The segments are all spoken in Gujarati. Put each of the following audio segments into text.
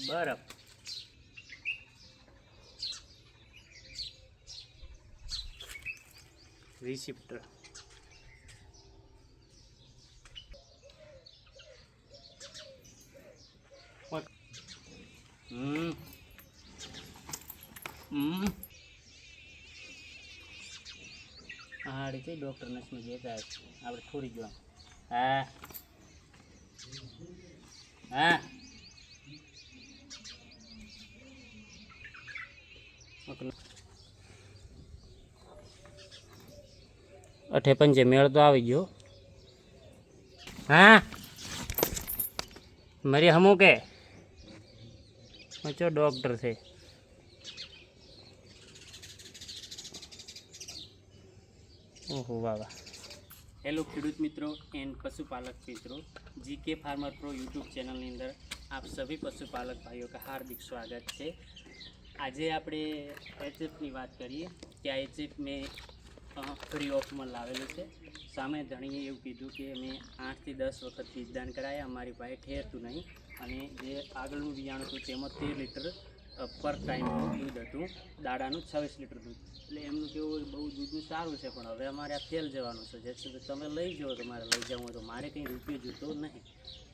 બરફ રિસિપ્ટર હમ. હમ. હાડી કઈ ડૉક્ટર નસમાં જતા. આપણે થોડી જો હા. હા. અઠે પંચે મેળ તો આવી ગયો. હા? મારી હમું કે? મચો ડૉક્ટર છે. ઓહો, વાહ વાહ. હેલો ખેડૂત મિત્રો એન્ડ પશુપાલક મિત્રો, જીકે ફાર્મર પ્રો યુટ્યુબ ચેનલની અંદર આપ સભી પશુપાલક ભાઈઓ કા હાર્દિક સ્વાગત છે. આજે આપણે એચએફની વાત કરીએ, કે આ એચએફ મેં ફ્રી ઓફમાં લાવેલું છે. સામે ધણીએ એવું કીધું કે મેં આઠથી દસ વખત બીજદાન કરાયા, અમારી પાસે ઠેરતું નહીં. અને જે આગળનું બિયાણ હતું તેમાં તેર લીટર પર ટાઈમનું દૂધ હતું. દાડાનું છવ્વીસ લીટર દૂધ. એટલે એમનું કેવું બહુ દૂધનું સારું છે, પણ હવે અમારે આ ફેલ જવાનું છે. જે તમે લઈ જાઓ, તમારે લઈ જવું હોય તો મારે કંઈ રૂપિયો જોતો નહીં.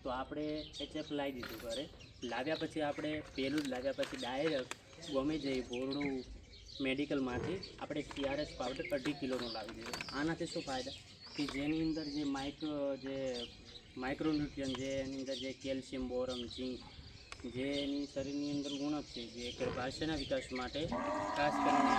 તો આપણે એચએફ લાવી દીધું ઘરે. લાવ્યા પછી આપણે પહેલું જ લાવ્યા પછી ડાયરેક્ટ ગમે જઈ બોરડું મેડિકલમાંથી આપણે સીઆરએસ પાવડર અઢી કિલોનો લાવી દઈએ. આનાથી શું ફાયદા? કે જેની અંદર જે માઇક્રો જે માઇક્રોન્યુટ્રિયન જે એની અંદર જે કેલ્શિયમ, બોરમ, ઝીંક, જે એની શરીરની અંદર ગુણક છે, જે ગર્ભાશયના વિકાસ માટે ખાસ કરીને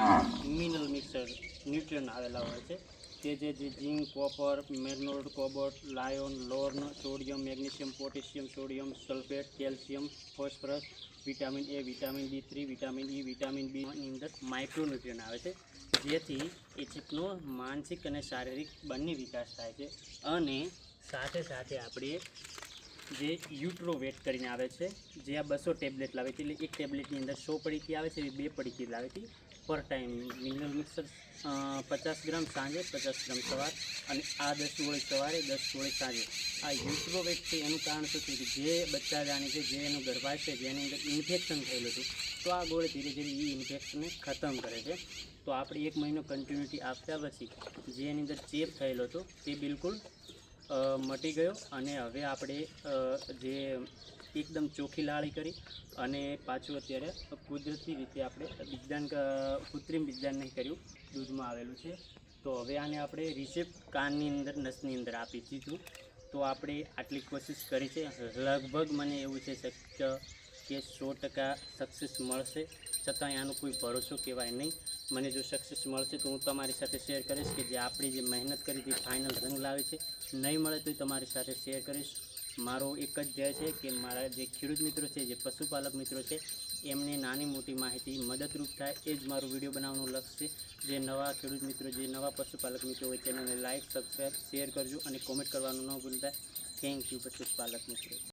મિનરલ મિક્સર ન્યુટ્રિયન આવેલા હોય છે કે જે ઝીંક કોપર મેગ્નોલ્ડ કોબોટ લાયોન લોર્ન sodium magnesium potassium sodium sulphate calcium phosphorus vitamin A vitamin D three vitamin E vitamin બીની અંદર માઇક્રોન્યુટ્રિયન આવે છે. જેથી એ ચીપનો માનસિક અને શારીરિક બંને વિકાસ થાય છે. અને સાથે સાથે આપણે જે યુટ્રો વેટ કરીને આવે છે, જે આ બસો ટેબ્લેટ લાવે છે, એટલે એક ટેબ્લેટની અંદર સો પડીકી આવે છે એવી બે પડીકી લાવે છે, પર ટાઈમ મિનરલ મિક્સર પચાસ ગ્રામ સાંજે, પચાસ ગ્રામ સવાર, અને આ દસ ગોળી સવારે, દસ ગોળી સાંજે. આ યુટ્રો વેટ છે, એનું કારણ શું છે કે જે બચ્ચા જાણે છે, જે એનું ગર્ભાશય છે, જેની અંદર ઇન્ફેક્શન થયેલું હતું, તો આ ગોળી ધીરે ધીરે એ ઇન્ફેક્શનને ખતમ કરે છે. તો આપણે એક મહિનો કન્ટિન્યુટી આપ્યા પછી જે એની અંદર ચેપ થયેલો હતો, તે બિલકુલ મટી ગયો અને હવે આપણે જે એકદમ ચોખ્ખી લાળી કરી અને પાછું અત્યારે કુદરતી રીતે આપણે બીજદાન કૃત્રિમ બીજદાન નહીં કર્યું, દૂધમાં આવેલું છે. તો હવે આને આપણે રિસેપ કાનની અંદર, નસની અંદર આપી દીધું. તો આપણે આટલી કોશિશ કરી છે. લગભગ મને એવું છે, શક્ય કે સો ટકા સક્સેસ મળશે. છતાં આનો કોઈ ભરોસો કહેવાય નહીં. મને જો સક્સેસ મળશે તો હું તમારી સાથે શેર કરીશ કે જે આપણી જે મહેનત કરી હતી ફાઇનલ રંગ લાવે છે. નહીં મળે તો તમારી સાથે શેર કરીશ. મારો એક જ ધ્યેય છે કે મારા જે ખેડૂત મિત્રો છે, જે પશુપાલક મિત્રો છે, એમને નાની મોટી માહિતી મદદરૂપ થાય. એ જ મારું વીડિયો બનાવવાનું લક્ષ્ય જે નવા ખેડૂત મિત્રો, જે નવા પશુપાલક મિત્રો હોય, ચેનલને લાઇક સબસ્ક્રાઈબ શેર કરજો અને કોમેન્ટ કરવાનું ન ભૂલતા. થેન્ક યુ પશુપાલક મિત્રો.